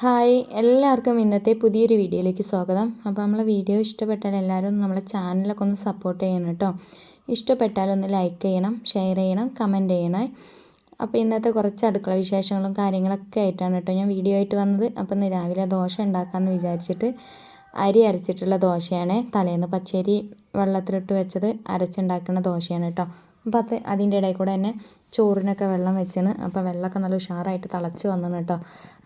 Hi എല്ലാവർക്കും ഇന്നത്തെ പുതിയൊരു വീഡിയോയിലേക്ക് സ്വാഗതം. അപ്പോൾ നമ്മളെ വീഡിയോ ഇഷ്ടപ്പെട്ടാൽ എല്ലാവരും നമ്മളെ ചാനലൊക്കെ ഒന്ന് സപ്പോർട്ട് ചെയ്യണം കേട്ടോ. ഇഷ്ടപ്പെട്ടാൽ ഒന്ന് ലൈക്ക് ചെയ്യണം ഷെയർ ചെയ്യണം കമന്റ് ചെയ്യണേ. അപ്പോൾ ഇന്നത്തെ കുറച്ച് അടുക്കള വിശേഷങ്ങളും കാര്യങ്ങളൊക്കെ ആയിട്ടാണ് കേട്ടോ ഞാൻ വീഡിയോ ആയിട്ട് വന്നത്. അപ്പോൾ ഇന്ന് രാവിലെ ദോശ ഉണ്ടാക്കാമെന്ന് വിചാരിച്ചിട്ട് അരി അരച്ചിട്ടുള്ള ദോശയാണ്. തലേന്ന് പച്ചരി വെള്ളത്തിലിട്ട് വെച്ചത് അരച്ചുണ്ടാക്കുന്ന ദോശയാണ് കേട്ടോ. അപ്പോൾ അത് അതിന്റെ ഇടയിൽ കൂടെ തന്നെ ചോറിനൊക്കെ വെള്ളം വെച്ചാണ് അപ്പോൾ വെള്ളമൊക്കെ നല്ല ഉഷാറായിട്ട് തിളച്ച് വന്നു കേട്ടോ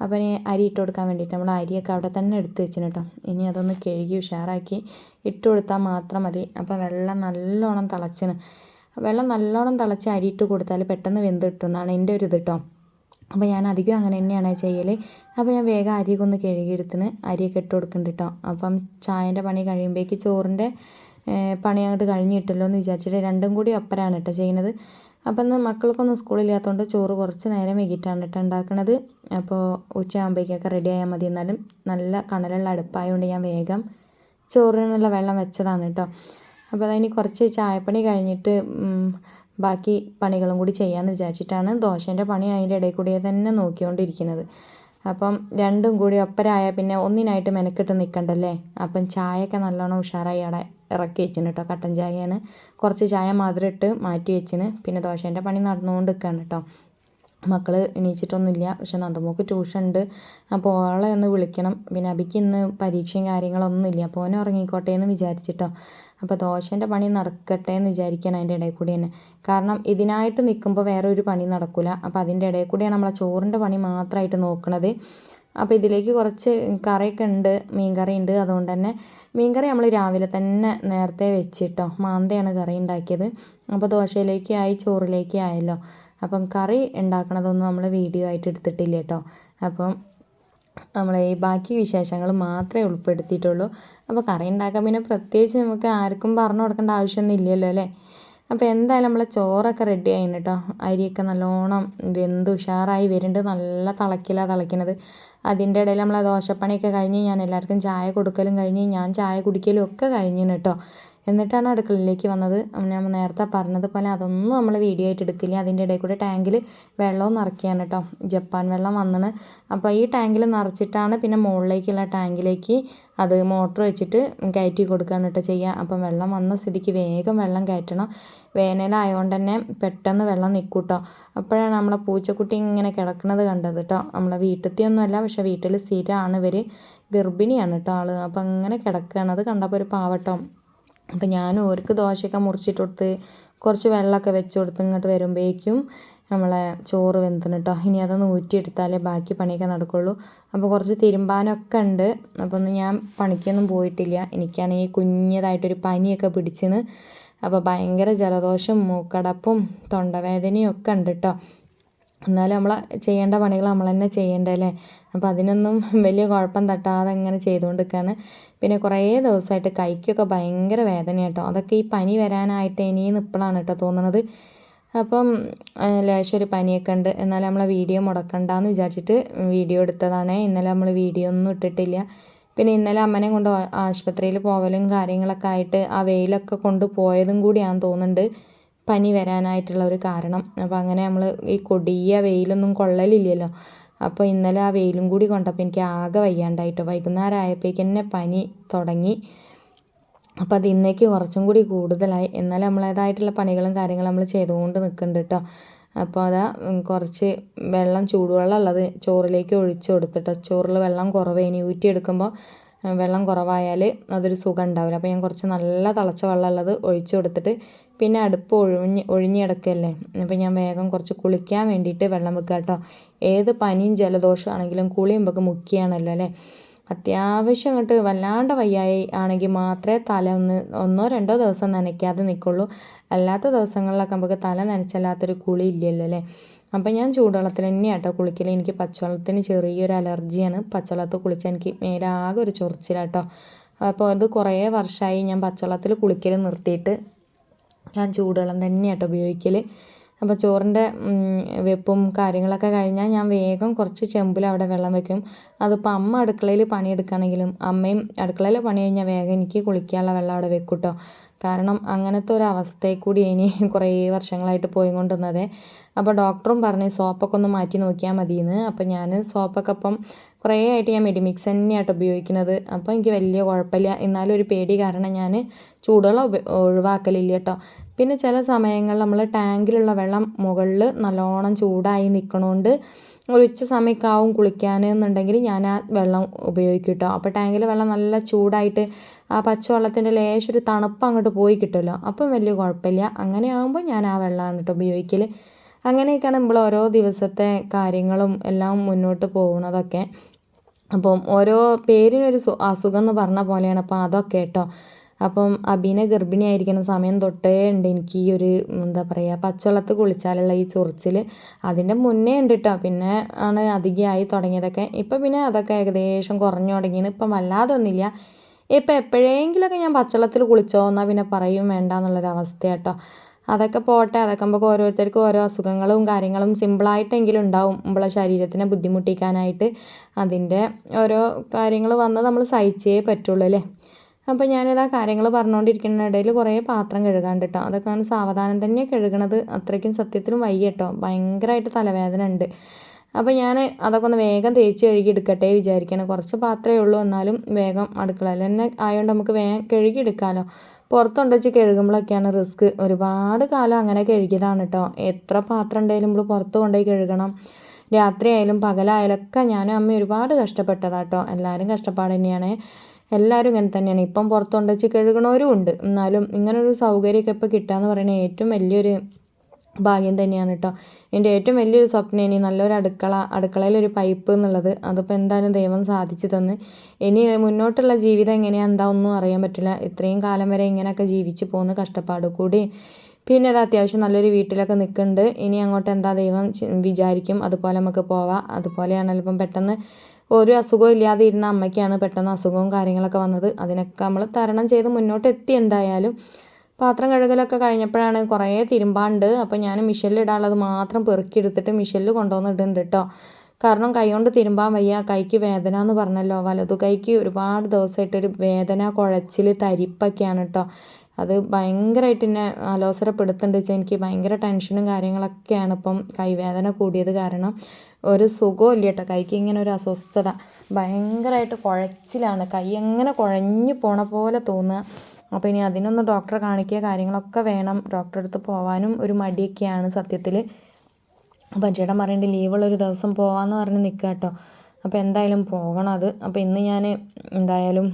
അപ്പോൾ ഇനി അരി ഇട്ട് കൊടുക്കാൻ വേണ്ടിയിട്ട് നമ്മൾ അരിയൊക്കെ അവിടെ തന്നെ എടുത്ത് വെച്ചിന് കേട്ടോ ഇനി അതൊന്ന് കഴുകി ഉഷാറാക്കി ഇട്ട് കൊടുത്താൽ മാത്രം മതി. അപ്പോൾ വെള്ളം നല്ലോണം തിളച്ചിന്. വെള്ളം നല്ലോണം തിളച്ച് അരി ഇട്ട് കൊടുത്താൽ പെട്ടെന്ന് വെന്ത് കിട്ടുമെന്നാണ് എന്റെ ഒരു ഇത് കേട്ടോ അപ്പോൾ ഞാൻ അധികം അങ്ങനെ തന്നെയാണ് ചെയ്യൽ അപ്പോൾ ഞാൻ വേഗം അരിയൊക്കെ ഒന്ന് കഴുകിയെടുത്തിന് അരിയൊക്കെ ഇട്ട് കൊടുക്കുന്നുണ്ട് കേട്ടോ അപ്പം ചായന്റെ പണി കഴിയുമ്പോഴേക്ക് ചോറിന്റെ പണി അങ്ങോട്ട് കഴിഞ്ഞിട്ടല്ലോ എന്ന് വിചാരിച്ചിട്ട് രണ്ടും കൂടി ഒപ്പരാണ് കേട്ടോ ചെയ്യണത്. അപ്പം ഇന്ന് മക്കൾക്കൊന്നും സ്കൂളില്ലാത്തതുകൊണ്ട് ചോറ് കുറച്ച് നേരം വൈകിട്ടാണ് കേട്ടോ ഉണ്ടാക്കുന്നത് അപ്പോൾ ഉച്ചയാകുമ്പോഴേക്കൊക്കെ റെഡി ആയാൽ മതി. എന്നാലും നല്ല കണലുള്ള അടുപ്പായതുകൊണ്ട് ഞാൻ വേഗം ചോറിനുള്ള വെള്ളം വെച്ചതാണ് കേട്ടോ അപ്പോൾ അതിന് കുറച്ച് ചായപ്പണി കഴിഞ്ഞിട്ട് ബാക്കി പണികളും കൂടി ചെയ്യാമെന്ന് വിചാരിച്ചിട്ടാണ് ദോശേന്റെ പണി അതിന്റെ ഇടയിൽ കൂടി തന്നെ നോക്കിക്കൊണ്ടിരിക്കുന്നത് അപ്പം രണ്ടും കൂടി ഒപ്പരായാൽ പിന്നെ ഒന്നിനായിട്ട് മെനക്കെട്ട് നിൽക്കണ്ടല്ലേ അപ്പം ചായയൊക്കെ നല്ലോണം ഉഷാറായി അവിടെ ഇറക്കി വെച്ചിന് കേട്ടോ കട്ടൻ ചായയാണ്. കുറച്ച് ചായ മാത്രം ഇട്ട് മാറ്റി വെച്ചിന്. പിന്നെ ദോശേന്റെ പണി നടന്നുകൊണ്ട് നിൽക്കുകയാണ് കേട്ടോ മക്കൾ എണീച്ചിട്ടൊന്നുമില്ല. പക്ഷെ നന്ദമോക്ക് ട്യൂഷൻ ഉണ്ട് അപ്പോൾ ഓളെ ഒന്ന് വിളിക്കണം. പിന്നെ അബിക്ക് ഇന്ന് പരീക്ഷയും കാര്യങ്ങളൊന്നുമില്ല അപ്പോൾ ഓനെ ഉറങ്ങിക്കോട്ടെ എന്ന് വിചാരിച്ചിട്ടോ. അപ്പോൾ ദോശേന്റെ പണി നടക്കട്ടെ എന്ന് വിചാരിക്കണം അതിന്റെ ഇടയിൽ കൂടി തന്നെ. കാരണം ഇതിനായിട്ട് നിൽക്കുമ്പോൾ വേറെ ഒരു പണി നടക്കില്ല. അപ്പോൾ അതിന്റെ ഇടയിൽ കൂടിയാണ് നമ്മളെ ചോറിന്റെ പണി മാത്രമായിട്ട് നോക്കുന്നത് അപ്പോൾ ഇതിലേക്ക് കുറച്ച് കറിയൊക്കെ ഉണ്ട്. മീൻ കറി ഉണ്ട്. അതുകൊണ്ട് തന്നെ മീൻ കറി നമ്മൾ രാവിലെ തന്നെ നേരത്തെ വെച്ചിട്ടോ. മാന്തയാണ് കറി ഉണ്ടാക്കിയത്. അപ്പോൾ ദോശയിലേക്ക് ആയി ചോറിലേക്ക് ആയല്ലോ. അപ്പം കറി ഉണ്ടാക്കണതൊന്നും നമ്മൾ വീഡിയോ ആയിട്ട് എടുത്തിട്ടില്ല കേട്ടോ. അപ്പം നമ്മൾ ഈ ബാക്കി വിശേഷങ്ങൾ മാത്രമേ ഉൾപ്പെടുത്തിയിട്ടുള്ളൂ. അപ്പോൾ കറി ഉണ്ടാക്കാൻ പിന്നെ പ്രത്യേകിച്ച് നമുക്ക് ആർക്കും പറഞ്ഞു കൊടുക്കേണ്ട ആവശ്യമൊന്നും ഇല്ലല്ലോ അല്ലേ? അപ്പോൾ എന്തായാലും നമ്മളെ ചോറൊക്കെ റെഡി ആയിന് കേട്ടോ അരിയൊക്കെ നല്ലോണം വെന്ത് ഉഷാറായി വരുന്നുണ്ട്. നല്ല തിളക്കിലാണ് തിളയ്ക്കണത് അതിന്റെ ഇടയിൽ നമ്മളെ ദോശപ്പണിയൊക്കെ കഴിഞ്ഞ് ഞാൻ എല്ലാവർക്കും ചായ കൊടുക്കലും കഴിഞ്ഞ് ഞാൻ ചായ കുടിക്കലും ഒക്കെ കഴിഞ്ഞിന് കേട്ടോ എന്നിട്ടാണ് അടുക്കളയിലേക്ക് വന്നത്. ഞാൻ നേരത്തെ പറഞ്ഞതുപോലെ അതൊന്നും നമ്മൾ വീഡിയോ ആയിട്ട് എടുക്കില്ല. അതിന്റെ ഇടയിൽ കൂടെ ടാങ്കിൽ വെള്ളവും നിറയ്ക്കുകയാണ് കേട്ടോ ജപ്പാൻ വെള്ളം വന്നിന് അപ്പോൾ ഈ ടാങ്കിൽ നിറച്ചിട്ടാണ് പിന്നെ മുകളിലേക്കുള്ള ടാങ്കിലേക്ക് അത് മോട്ടർ വെച്ചിട്ട് കയറ്റി കൊടുക്കുകയാണ് കേട്ടോ ചെയ്യുക അപ്പം വെള്ളം വന്ന സ്ഥിതിക്ക് വേഗം വെള്ളം കയറ്റണം. വേനലായതുകൊണ്ട് തന്നെ പെട്ടെന്ന് വെള്ളം നിൽക്കും കേട്ടോ അപ്പോഴാണ് നമ്മളെ പൂച്ചക്കുട്ടി ഇങ്ങനെ കിടക്കുന്നത് കണ്ടത് കേട്ടോ നമ്മളെ വീട്ടിലത്തെ പക്ഷേ വീട്ടിൽ സ്ഥിരമാണ് ഇവർ ഗർഭിണിയാണ് കേട്ടോ ആൾ അപ്പം അങ്ങനെ കിടക്കുകയാണ് അത് കണ്ടപ്പോൾ ഒരു പാവട്ടോ. അപ്പം ഞാൻ ഓർക്ക് ദോശയൊക്കെ മുറിച്ചിട്ട് കൊടുത്ത് കുറച്ച് വെള്ളമൊക്കെ വെച്ച് കൊടുത്ത് ഇങ്ങോട്ട് വരുമ്പോഴേക്കും നമ്മളെ ചോറ് വെന്തിന് കേട്ടോ. ഇനി അതൊന്ന് ഊറ്റിയെടുത്താലേ ബാക്കി പണിയൊക്കെ നടക്കുള്ളൂ. അപ്പോൾ കുറച്ച് തിരുമ്പാനൊക്കെ ഉണ്ട്. അപ്പോൾ ഒന്ന് ഞാൻ പണിക്കൊന്നും പോയിട്ടില്ല. എനിക്കാണെങ്കിൽ കുഞ്ഞതായിട്ടൊരു പനിയൊക്കെ പിടിച്ചിന്. അപ്പോൾ ഭയങ്കര ജലദോഷം മൂക്കടപ്പും തൊണ്ടവേദനയും ഒക്കെ ഉണ്ട് കേട്ടോ. എന്നാലും നമ്മൾ ചെയ്യേണ്ട പണികൾ നമ്മൾ തന്നെ ചെയ്യേണ്ടല്ലേ അപ്പോൾ അതിനൊന്നും വലിയ കുഴപ്പം തട്ടാതെ ഇങ്ങനെ ചെയ്തുകൊണ്ടിരിക്കുകയാണ് പിന്നെ കുറേ ദിവസമായിട്ട് കൈക്കൊക്കെ ഭയങ്കര വേദന കേട്ടോ അതൊക്കെ ഈ പനി വരാനായിട്ട് ഇനിയും നിപ്പളാണ് കേട്ടോ തോന്നുന്നത് അപ്പം ലേശം ഒരു പനിയൊക്കെ ഉണ്ട്. എന്നാലും നമ്മളെ വീഡിയോ മുടക്കണ്ടെന്ന് വിചാരിച്ചിട്ട് വീഡിയോ എടുത്തതാണ്. ഇന്നലെ നമ്മൾ വീഡിയോ ഒന്നും ഇട്ടിട്ടില്ല. പിന്നെ ഇന്നലെ അമ്മനെ കൊണ്ട് ആശുപത്രിയിൽ പോവലും കാര്യങ്ങളൊക്കെ ആയിട്ട് ആ വെയിലൊക്കെ കൊണ്ട് പോയതും കൂടിയാണെന്ന് തോന്നുന്നുണ്ട്. പനി വരാനായിട്ടുള്ള ഒരു കാരണം. അപ്പോൾ അങ്ങനെ നമ്മൾ ഈ കൊടിയ വെയിലൊന്നും കൊള്ളലില്ലല്ലോ. അപ്പോൾ ഇന്നലെ ആ വെയിലും കൂടി കൊണ്ടപ്പോൾ എനിക്ക് ആകെ വയ്യാണ്ടായിട്ടോ. വൈകുന്നേരം ആയപ്പോഴേക്ക് തന്നെ പനി തുടങ്ങി. അപ്പോൾ അത് ഇന്നേക്ക് കുറച്ചും കൂടി കൂടുതലായി. എന്നാലും നമ്മളേതായിട്ടുള്ള പണികളും കാര്യങ്ങളും നമ്മൾ ചെയ്തുകൊണ്ട് നിൽക്കുന്നുണ്ട് കേട്ടോ അപ്പോൾ അതാ കുറച്ച് വെള്ളം ചൂടുവെള്ളം ഉള്ളത് ചോറിലേക്ക് ഒഴിച്ച് കൊടുത്തിട്ടോ. ചോറിൽ വെള്ളം കുറവേനി ഊറ്റിയെടുക്കുമ്പോൾ വെള്ളം കുറവായാൽ അതൊരു സുഖം ഉണ്ടാവില്ല. അപ്പോൾ ഞാൻ കുറച്ച് നല്ല തിളച്ച വെള്ളം ഉള്ളത് ഒഴിച്ച് കൊടുത്തിട്ട് പിന്നെ അടുപ്പ് ഒഴിഞ്ഞ് ഒഴിഞ്ഞ് കിടക്കല്ലേ അപ്പോൾ ഞാൻ വേഗം കുറച്ച് കുളിക്കാൻ വേണ്ടിയിട്ട് വെള്ളം വെക്കുക കേട്ടോ ഏത് പനിയും ജലദോഷം ആണെങ്കിലും കുളിയും ഒക്കെ മുക്കിയാണല്ലോ അല്ലേ? അത്യാവശ്യം അങ്ങോട്ട് വല്ലാണ്ട് വയ്യായി ആണെങ്കിൽ മാത്രമേ തല ഒന്ന് ഒന്നോ രണ്ടോ ദിവസം നനയ്ക്കാതെ നിൽക്കുള്ളൂ. അല്ലാത്ത ദിവസങ്ങളിലൊക്കെ നമുക്ക് തല നനച്ചല്ലാത്തൊരു കുളി ഇല്ലല്ലോ അല്ലേ? അപ്പം ഞാൻ ചൂടുവെള്ളത്തിൽ തന്നെയാണ് കേട്ടോ കുളിക്കൽ എനിക്ക് പച്ചവെള്ളത്തിന് ചെറിയൊരു അലർജിയാണ്. പച്ചവെള്ളത്തിൽ കുളിച്ചാൽ എനിക്ക് മേലാകെ ഒരു ചൊറിച്ചിലാട്ടോ അപ്പോൾ അത് കുറേ വർഷമായി ഞാൻ പച്ചവെള്ളത്തിൽ കുളിക്കൽ നിർത്തിയിട്ട് ഞാൻ ചൂടുവെള്ളം തന്നെയാണ് ഉപയോഗിക്കൽ അപ്പോൾ ചോറിന്റെ വെപ്പും കാര്യങ്ങളൊക്കെ കഴിഞ്ഞാൽ ഞാൻ വേഗം കുറച്ച് ചെമ്പിൽ അവിടെ വെള്ളം വെക്കും. അതിപ്പോൾ അമ്മ അടുക്കളയിൽ പണിയെടുക്കുകയാണെങ്കിലും അമ്മയും അടുക്കളയിൽ പണി കഴിഞ്ഞാൽ വേഗം എനിക്ക് കുളിക്കാനുള്ള വെള്ളം അവിടെ വെക്കും കേട്ടോ കാരണം അങ്ങനത്തെ ഒരു അവസ്ഥയിൽ കൂടി ഇനി കുറേ വർഷങ്ങളായിട്ട് പോയി കൊണ്ടുവന്നത് അപ്പോൾ ഡോക്ടറും പറഞ്ഞ് സോപ്പൊക്കെ ഒന്ന് മാറ്റി നോക്കിയാൽ മതിയെന്ന്. അപ്പോൾ ഞാൻ സോപ്പൊക്കെ ഇപ്പം കുറേ ആയിട്ട് ഞാൻ മെഡിമിക്സ് തന്നെയായിട്ട് ഉപയോഗിക്കുന്നത്. അപ്പോൾ എനിക്ക് വലിയ കുഴപ്പമില്ല. എന്നാലും ഒരു പേടി കാരണം ഞാൻ ചൂടുവെള്ളം ഒഴിവാക്കലില്ല കേട്ടോ. പിന്നെ ചില സമയങ്ങളിൽ നമ്മൾ ടാങ്കിലുള്ള വെള്ളം മുകളിൽ നല്ലോണം ചൂടായി നിൽക്കണോണ്ട് ഒരു ഉച്ച സമയമൊക്കെ ആവും കുളിക്കാൻ എന്നുണ്ടെങ്കിൽ ഞാൻ ആ വെള്ളം ഉപയോഗിക്കും കേട്ടോ. അപ്പോൾ ടാങ്കിലെ വെള്ളം നല്ല ചൂടായിട്ട് ആ പച്ചവെള്ളത്തിന്റെ ലേശം ഒരു തണുപ്പ് അങ്ങോട്ട് പോയി കിട്ടുമല്ലോ. അപ്പം വലിയ കുഴപ്പമില്ല. അങ്ങനെ ആകുമ്പോൾ ഞാൻ ആ വെള്ളമാണ് കേട്ടോ ഉപയോഗിക്കൽ അങ്ങനെയൊക്കെയാണ് നമ്മൾ ഓരോ ദിവസത്തെ കാര്യങ്ങളും എല്ലാം മുന്നോട്ട് പോകുന്നതൊക്കെ. അപ്പം ഓരോ പേരിനൊരു സു അസുഖം എന്ന് പറഞ്ഞ പോലെയാണ്. അപ്പം അതൊക്കെ കേട്ടോ. അപ്പം അബീന ഗർഭിണിയായിരിക്കുന്ന സമയം തൊട്ടേ ഉണ്ട് എനിക്ക് ഈ ഒരു എന്താ പറയുക പച്ചവെള്ളത്ത് കുളിച്ചാലുള്ള ഈ ചൊറിച്ചിൽ അതിന്റെ മുന്നേ ഉണ്ട് കേട്ടോ പിന്നെ ആണ് അധികമായി തുടങ്ങിയതൊക്കെ. ഇപ്പം പിന്നെ അതൊക്കെ ഏകദേശം കുറഞ്ഞു തുടങ്ങിയാണ് ഇപ്പം വല്ലാതെ ഒന്നുമില്ല ഇപ്പം എപ്പോഴെങ്കിലുമൊക്കെ ഞാൻ പച്ചവെള്ളത്തിൽ കുളിച്ചോ എന്നാൽ പിന്നെ പറയും വേണ്ട എന്നുള്ളൊരവസ്ഥ കേട്ടോ അതൊക്കെ പോട്ടെ അതൊക്കെ നമുക്ക് ഓരോരുത്തർക്കും ഓരോ അസുഖങ്ങളും കാര്യങ്ങളും സിമ്പിളായിട്ടെങ്കിലും ഉണ്ടാവും. നമ്മളെ ശരീരത്തിനെ ബുദ്ധിമുട്ടിക്കാനായിട്ട് അതിന്റെ ഓരോ കാര്യങ്ങൾ വന്ന് നമ്മൾ സഹിച്ചേ പറ്റുള്ളൂ അല്ലേ? അപ്പോൾ ഞാനിതാ കാര്യങ്ങൾ പറഞ്ഞുകൊണ്ടിരിക്കുന്ന ഇടയിൽ കുറേ പാത്രം കഴുകാണ്ട് കേട്ടോ അതൊക്കെ ഞാൻ സാവധാനം തന്നെ കഴുകണത്. അത്രയ്ക്കും സത്യത്തിലും വയ്യ കേട്ടോ ഭയങ്കരമായിട്ട് തലവേദന ഉണ്ട്. അപ്പോൾ ഞാൻ അതൊക്കെ ഒന്ന് വേഗം തേച്ച് കഴുകി എടുക്കട്ടെ വിചാരിക്കണം. കുറച്ച് പാത്രമേ ഉള്ളൂ. എന്നാലും വേഗം അടുക്കള തന്നെ ആയതുകൊണ്ട് നമുക്ക് വേഗം കഴുകി എടുക്കാമല്ലോ പുറത്തുകൊണ്ട് വെച്ച് കഴുകുമ്പോഴൊക്കെയാണ് റിസ്ക്. ഒരുപാട് കാലം അങ്ങനെ കഴുകിയതാണ് കേട്ടോ എത്ര പാത്രം ഉണ്ടെങ്കിലും നമ്മൾ പുറത്ത് കൊണ്ടുപോയി കഴുകണം. രാത്രിയായാലും പകലായാലും ഒക്കെ ഞാനും അമ്മയും ഒരുപാട് കഷ്ടപ്പെട്ടതാട്ടോ എല്ലാവരും കഷ്ടപ്പാട് തന്നെയാണ്. എല്ലാവരും ഇങ്ങനെ തന്നെയാണ്. ഇപ്പം പുറത്ത് കൊണ്ട് വെച്ച് കഴുകണവരും ഉണ്ട്. എന്നാലും ഇങ്ങനൊരു സൗകര്യമൊക്കെ ഇപ്പോൾ കിട്ടുക എന്ന് പറയുന്നത് ഏറ്റവും വലിയൊരു ഭാഗ്യം തന്നെയാണ് കേട്ടോ എന്റെ ഏറ്റവും വലിയൊരു സ്വപ്നം ഇനി നല്ലൊരു അടുക്കള അടുക്കളയിൽ ഒരു പൈപ്പ് എന്നുള്ളത്. അതിപ്പോൾ എന്തായാലും ദൈവം സാധിച്ചു തന്ന്. ഇനി മുന്നോട്ടുള്ള ജീവിതം എങ്ങനെയാണ് എന്താ ഒന്നും അറിയാൻ പറ്റില്ല. ഇത്രയും കാലം വരെ ഇങ്ങനെയൊക്കെ ജീവിച്ച് പോകുന്ന കഷ്ടപ്പാട് കൂടി. പിന്നെ അത് അത്യാവശ്യം നല്ലൊരു വീട്ടിലൊക്കെ നിൽക്കുന്നുണ്ട്. ഇനി അങ്ങോട്ട് എന്താ ദൈവം വിചാരിക്കും. അതുപോലെ നമുക്ക് പോവാം. അതുപോലെയാണല്ലോ ഇപ്പം പെട്ടെന്ന് ഒരു അസുഖവും ഇല്ലാതെ ഇരുന്ന അമ്മയ്ക്കാണ് പെട്ടെന്ന് അസുഖവും കാര്യങ്ങളൊക്കെ വന്നത്. അതിനൊക്കെ നമ്മൾ തരണം ചെയ്ത് മുന്നോട്ട് എത്തി എന്തായാലും. പാത്രം കഴുകലൊക്കെ കഴിഞ്ഞപ്പോഴാണ് കുറേ തിരുമ്പാണ്ട്. അപ്പോൾ ഞാൻ മിഷനിലിടാനുള്ളത് മാത്രം പെറുക്കിയെടുത്തിട്ട് മിഷനിൽ കൊണ്ടുവന്നിട്ടുണ്ട് കേട്ടോ കാരണം കൈകൊണ്ട് തിരുമ്പാൻ വയ്യ കൈക്ക് വേദന എന്ന് പറഞ്ഞല്ലോ. വലതു കൈക്ക് ഒരുപാട് ദിവസമായിട്ടൊരു വേദന കുഴച്ചിൽ തരിപ്പൊക്കെയാണ് കേട്ടോ അത് ഭയങ്കരമായിട്ട് എന്നെ അലോസരപ്പെടുത്തുന്നുണ്ട് വെച്ചാൽ എനിക്ക് ഭയങ്കര ടെൻഷനും കാര്യങ്ങളൊക്കെയാണ് ഇപ്പം കൈവേദന കൂടിയത് കാരണം. ഒരു സുഖമില്ല കേട്ടോ കൈക്ക് ഇങ്ങനെ ഒരു അസ്വസ്ഥത. ഭയങ്കരമായിട്ട് കുഴച്ചിലാണ്. കൈ എങ്ങനെ കുഴഞ്ഞു പോണ പോലെ തോന്നുക. അപ്പോൾ ഇനി അതിനൊന്ന് ഡോക്ടറെ കാണിക്കുക കാര്യങ്ങളൊക്കെ വേണം. ഡോക്ടറെ അടുത്ത് പോകാനും ഒരു മടിയൊക്കെയാണ് സത്യത്തിൽ അപ്പം ചേട്ടൻ ലീവുള്ള ലീവുള്ളൊരു ദിവസം പോകാമെന്ന് പറഞ്ഞ് നിൽക്കുക കേട്ടോ അപ്പോൾ എന്തായാലും പോകണം അത്. അപ്പോൾ ഇന്ന് ഞാൻ എന്തായാലും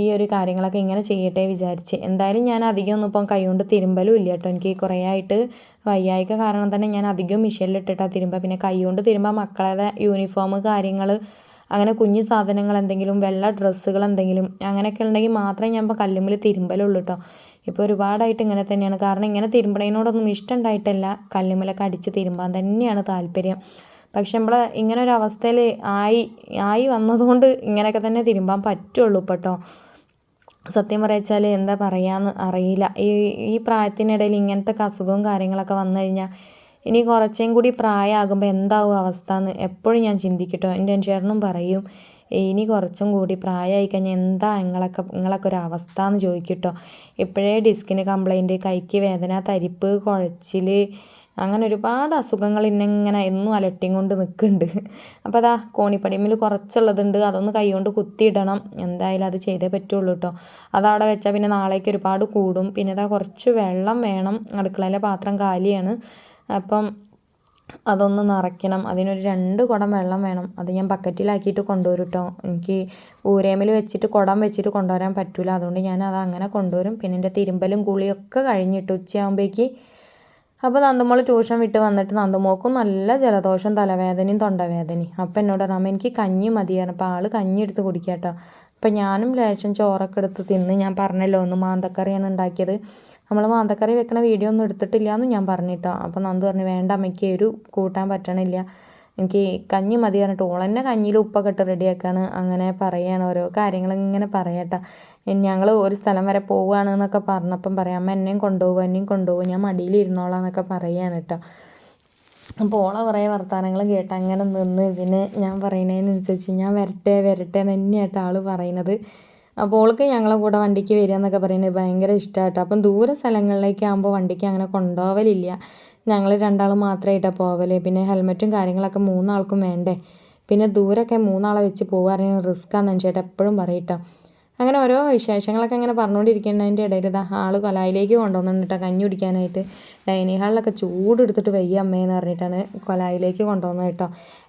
ഈ ഒരു കാര്യങ്ങളൊക്കെ ഇങ്ങനെ ചെയ്യട്ടെ വിചാരിച്ച്. എന്തായാലും ഞാൻ അധികം ഒന്നും ഇപ്പം കൈകൊണ്ട് തിരുമ്പലും ഇല്ല കേട്ടോ എനിക്ക് കുറേ ആയിട്ട് വയ്യായ്ക കാരണം തന്നെ ഞാൻ അധികം മിഷീനിലിട്ടിട്ടാണ് തിരുമ്പ. പിന്നെ കൈകൊണ്ട് തിരുമ്പ മക്കളുടെ യൂണിഫോം കാര്യങ്ങൾ അങ്ങനെ കുഞ്ഞു സാധനങ്ങൾ എന്തെങ്കിലും വെള്ള ഡ്രസ്സുകൾ എന്തെങ്കിലും അങ്ങനെയൊക്കെ ഉണ്ടെങ്കിൽ മാത്രമേ ഞാൻ ഇപ്പോൾ കല്ലുമ്മിൽ തിരുമ്പലുള്ളൂ കേട്ടോ ഇപ്പോൾ ഒരുപാടായിട്ട് ഇങ്ങനെ തന്നെയാണ്. കാരണം ഇങ്ങനെ തിരുമ്പണതിനോടൊന്നും ഇഷ്ടം ഉണ്ടായിട്ടല്ല കല്ലുമ്മലൊക്കെ അടിച്ച് തിരുമ്പാൻ തന്നെയാണ് താല്പര്യം. പക്ഷെ നമ്മൾ ഇങ്ങനെ ഒരു അവസ്ഥയിൽ ആയി ആയി വന്നതുകൊണ്ട് ഇങ്ങനെയൊക്കെ തന്നെ തിരുമ്പാൻ പറ്റുള്ളൂ കേട്ടോ സത്യം പറയച്ചാൽ എന്താ പറയാന്ന് അറിയില്ല. ഈ ഈ പ്രായത്തിനിടയിൽ ഇങ്ങനത്തെ അസുഖവും കാര്യങ്ങളൊക്കെ വന്നു കഴിഞ്ഞാൽ ഇനി കുറച്ചും കൂടി പ്രായമാകുമ്പോൾ എന്താവും അവസ്ഥ എന്ന് എപ്പോഴും ഞാൻ ചിന്തിക്കട്ടോ. എന്റെ ചേട്ടനും പറയും ഇനി കുറച്ചും കൂടി പ്രായമായി കഴിഞ്ഞാൽ എന്താ നിങ്ങളൊക്കെ നിങ്ങളൊക്കെ ഒരു അവസ്ഥ എന്ന് ചോദിക്കട്ടോ. ഇപ്പോഴേ ഡിസ്കിന് കംപ്ലൈന്റ് കൈക്ക് വേദന തരിപ്പ് കുഴച്ചിൽ അങ്ങനെ ഒരുപാട് അസുഖങ്ങൾ ഇന്നിങ്ങനെ എന്നും അലട്ടിയും കൊണ്ട് നിൽക്കുന്നുണ്ട് അപ്പോൾ അതാ കോണിപ്പടിമിൽ കുറച്ചുള്ളതുണ്ട് അതൊന്ന് കൈകൊണ്ട് കുത്തിയിടണം. എന്തായാലും അത് ചെയ്തേ പറ്റുള്ളൂ കേട്ടോ അതവിടെ വെച്ചാൽ പിന്നെ നാളേക്ക് ഒരുപാട് കൂടും. പിന്നെ ഇതാ കുറച്ച് വെള്ളം വേണം അടുക്കളയിലെ പാത്രം കാലിയാണ്. അപ്പം അതൊന്ന് നിറയ്ക്കണം. അതിനൊരു രണ്ട് കുടം വെള്ളം വേണം. അത് ഞാൻ ബക്കറ്റിലാക്കിയിട്ട് കൊണ്ടുവരും കേട്ടോ എനിക്ക് ഊരേമിൽ വെച്ചിട്ട് കുടം വെച്ചിട്ട് കൊണ്ടുവരാൻ പറ്റില്ല അതുകൊണ്ട് ഞാൻ അത് അങ്ങനെ കൊണ്ടുവരും. പിന്നെ എന്റെ തിരുമ്പലും കുളിയൊക്കെ കഴിഞ്ഞിട്ട് ഉച്ചയാകുമ്പോഴേക്ക് അപ്പോൾ നന്ദമോൾ ട്യൂഷൻ വിട്ട് വന്നിട്ട് നന്ദമോൾക്കും നല്ല ജലദോഷം തലവേദനയും തൊണ്ടവേദനയും. അപ്പം എന്നോട് പറഞ്ഞു എനിക്ക് കഞ്ഞി മതിയാണ് അപ്പോൾ ആൾ കഞ്ഞി എടുത്ത് കുടിക്കാം കേട്ടോ അപ്പം ഞാനും ലേശം ചോറൊക്കെ എടുത്ത് തിന്ന് ഞാൻ പറഞ്ഞല്ലോ ഒന്ന് മാന്തക്കറിയാണ് ഉണ്ടാക്കിയത്. നമ്മൾ മാന്തക്കറി വെക്കണ വീഡിയോ ഒന്നും എടുത്തിട്ടില്ല എന്ന് ഞാൻ പറഞ്ഞിട്ടോ. അപ്പോൾ നന്ദു പറഞ്ഞു വേണ്ട അമ്മയ്ക്ക് ഒരു കൂട്ടാൻ പറ്റണില്ല. എനിക്ക് കഞ്ഞി മതി പറഞ്ഞിട്ട് ഓൾ തന്നെ കഞ്ഞിയിൽ ഉപ്പൊക്കെ ഇട്ട് റെഡിയാക്കാണ് അങ്ങനെ പറയുകയാണ് ഓരോ കാര്യങ്ങൾ ഇങ്ങനെ പറയട്ടെ. ഞങ്ങൾ ഒരു സ്ഥലം വരെ പോവുകയാണ് എന്നൊക്കെ പറഞ്ഞപ്പം പറയാം അമ്മ എന്നെയും കൊണ്ടുപോകും എന്നെയും കൊണ്ടുപോകും. ഞാൻ മടിയിൽ ഇരുന്നോളാം എന്നൊക്കെ പറയുകയാണ് കേട്ടോ. അപ്പോൾ ഓളെ കുറേ വർത്തമാനങ്ങൾ കേട്ട് അങ്ങനെ നിന്ന്. പിന്നെ ഞാൻ പറയുന്നതിനനുസരിച്ച് ഞാൻ വരട്ടെ വരട്ടെ തന്നെയായിട്ട് ആൾ പറയുന്നത്. അപ്പോൾ ഓൾക്ക് ഞങ്ങളെ കൂടെ വണ്ടിക്ക് വരിക എന്നൊക്കെ പറയുന്നത് ഭയങ്കര ഇഷ്ടമായിട്ടോ അപ്പം ദൂര സ്ഥലങ്ങളിലേക്ക് ആകുമ്പോൾ വണ്ടിക്ക് അങ്ങനെ കൊണ്ടുപോവലില്ല ഞങ്ങൾ രണ്ടാളും മാത്രമായിട്ടാണ് പോവൽ. പിന്നെ ഹെൽമെറ്റും കാര്യങ്ങളൊക്കെ മൂന്നാൾക്കും വേണ്ടേ. പിന്നെ ദൂരമൊക്കെ മൂന്നാളെ വെച്ച് പോകാറിയാൽ റിസ്ക്കാന്ന് ചേട്ടാ എപ്പോഴും പറയട്ടോ അങ്ങനെ ഓരോ വിശേഷങ്ങളൊക്കെ ഇങ്ങനെ പറഞ്ഞുകൊണ്ടിരിക്കുന്നതിന്റെ ഇടയിൽ ഇതാ ആൾ കൊലായിലേക്ക് കൊണ്ടുവന്നിട്ട് കേട്ടോ കഞ്ഞി കുടിക്കാനായിട്ട്. ഡൈനിങ് ഹാളിലൊക്കെ ചൂടെടുത്തിട്ട് വയ്യ അമ്മയെന്ന് പറഞ്ഞിട്ടാണ് കൊലായിലേക്ക് കൊണ്ടുവന്നത് കേട്ടോ.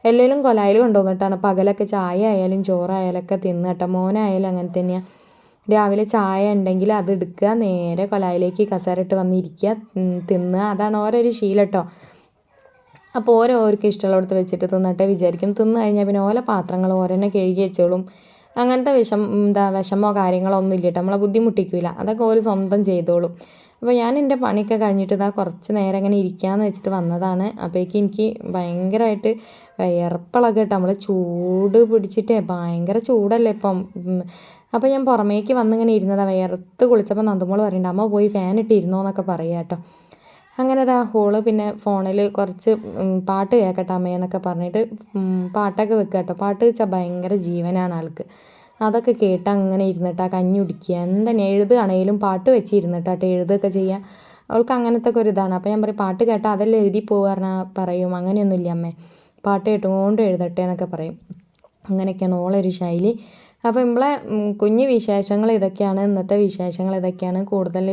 എല്ലാവരും കൊലായിൽ കൊണ്ടുവന്നിട്ടാണ് പകലൊക്കെ ചായ ആയാലും ചോറായാലും ഒക്കെ തിന്ന് കേട്ടോ. മോനായാലും അങ്ങനെ തന്നെയാണ് രാവിലെ ചായ ഉണ്ടെങ്കിൽ അത് എടുക്കുക നേരെ കൊലായിലേക്ക് കസേരയിട്ട് വന്നിരിക്കുക തിന്നുക. അതാണ് ഓരോരു ശീലം കേട്ടോ. അപ്പോൾ ഓരോ ഓരോർക്ക് ഇഷ്ടമുള്ളടത്ത് വെച്ചിട്ട് തിന്നട്ടെ വിചാരിക്കും. തിന്നു കഴിഞ്ഞാൽ പിന്നെ ഓരോ പാത്രങ്ങൾ ഓരോന്നെ കഴുകി വെച്ചോളും. അങ്ങനത്തെ വിഷം എന്താ വിഷമോ കാര്യങ്ങളോ ഒന്നും ഇല്ല നമ്മളെ ബുദ്ധിമുട്ടിക്കില്ല അതൊക്കെ ഓര് സ്വന്തം ചെയ്തോളും. അപ്പോൾ ഞാൻ എന്റെ പണിയൊക്കെ കഴിഞ്ഞിട്ട് ഇതാ കുറച്ച് നേരം ഇങ്ങനെ ഇരിക്കാമെന്ന് വെച്ചിട്ട് വന്നതാണ്. അപ്പോഴേക്കും എനിക്ക് ഭയങ്കരമായിട്ട് വിയർപ്പിളകെ കേട്ടോ നമ്മൾ ചൂട് പിടിച്ചിട്ടേ ഭയങ്കര ചൂടല്ലേ ഇപ്പം. അപ്പോൾ ഞാൻ പുറമേക്ക് വന്നിങ്ങനെ ഇരുന്നതാണ് വിയർത്ത് കുളിച്ചപ്പോൾ നന്ദമോൾ പറയുന്നുണ്ട് അമ്മ പോയി ഫാൻ ഇട്ടിരുന്നോ എന്നൊക്കെ പറയാം കേട്ടോ അങ്ങനെ അതാ ഹോൾ പിന്നെ ഫോണിൽ കുറച്ച് പാട്ട് കേൾക്കട്ടെ അമ്മയെന്നൊക്കെ പറഞ്ഞിട്ട് പാട്ടൊക്കെ വെക്കുക കേട്ടോ പാട്ട് വെച്ചാൽ ഭയങ്കര ജീവനാണ് ആൾക്ക്. അതൊക്കെ കേട്ട് അങ്ങനെ ഇരുന്നിട്ടാ ആ കഞ്ഞി കുടിക്കുക. എന്തെന്നെ എഴുതുകയാണെങ്കിലും പാട്ട് വെച്ച് ഇരുന്നിട്ടാട്ടോ എഴുതുകയൊക്കെ ചെയ്യുക അവൾക്ക് അങ്ങനത്തെ ഒക്കെ ഒരു ഇതാണ്. അപ്പോൾ ഞാൻ പറയും പാട്ട് കേട്ടാൽ അതെല്ലാം എഴുതി പോകുക പറഞ്ഞാൽ പറയും. അങ്ങനെയൊന്നുമില്ല അമ്മേ. പാട്ട് കേട്ടുകൊണ്ട് എഴുതട്ടെ എന്നൊക്കെ പറയും. അങ്ങനെയൊക്കെയാണ് ഓളൊരു ശൈലി. അപ്പോൾ നമ്മളെ കുഞ്ഞു വിശേഷങ്ങൾ ഇതൊക്കെയാണ് ഇന്നത്തെ വിശേഷങ്ങൾ ഇതൊക്കെയാണ്. കൂടുതൽ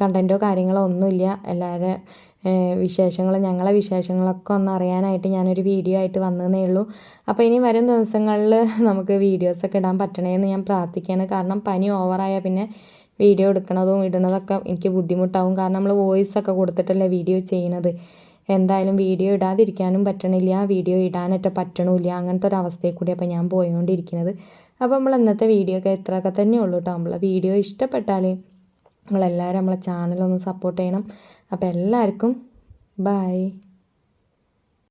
കണ്ടന്റോ കാര്യങ്ങളോ ഒന്നുമില്ല. എല്ലാവരുടെ വിശേഷങ്ങൾ ഞങ്ങളെ വിശേഷങ്ങളൊക്കെ ഒന്ന് അറിയാനായിട്ട് ഞാനൊരു വീഡിയോ ആയിട്ട് വന്നതേ ഉള്ളൂ. അപ്പോൾ ഇനി വരും ദിവസങ്ങളിൽ നമുക്ക് വീഡിയോസൊക്കെ ഇടാൻ പറ്റണേന്ന് ഞാൻ പ്രാർത്ഥിക്കുകയാണ് കാരണം പനി ഓവറായാൽ പിന്നെ വീഡിയോ എടുക്കണതും ഇടുന്നതൊക്കെ എനിക്ക് ബുദ്ധിമുട്ടാവും. കാരണം നമ്മൾ വോയിസ് ഒക്കെ കൊടുത്തിട്ടല്ലേ വീഡിയോ ചെയ്യുന്നത് എന്തായാലും വീഡിയോ ഇടാതിരിക്കാനും പറ്റണില്ല. വീഡിയോ ഇടാനൊക്കെ പറ്റണില്ല. അങ്ങനത്തെ ഒരു അവസ്ഥയിൽ കൂടി അപ്പോൾ ഞാൻ പോയിക്കൊണ്ടിരിക്കുന്നത് അപ്പോൾ നമ്മൾ ഇന്നത്തെ വീഡിയോ ഒക്കെ ഇത്രയൊക്കെ തന്നെ ഉള്ളൂ കേട്ടോ നമ്മളെ വീഡിയോ ഇഷ്ടപ്പെട്ടാൽ നമ്മളെല്ലാവരും നമ്മളെ ചാനലൊന്ന് സപ്പോർട്ട് ചെയ്യണം. അപ്പോൾ എല്ലാവർക്കും ബായ്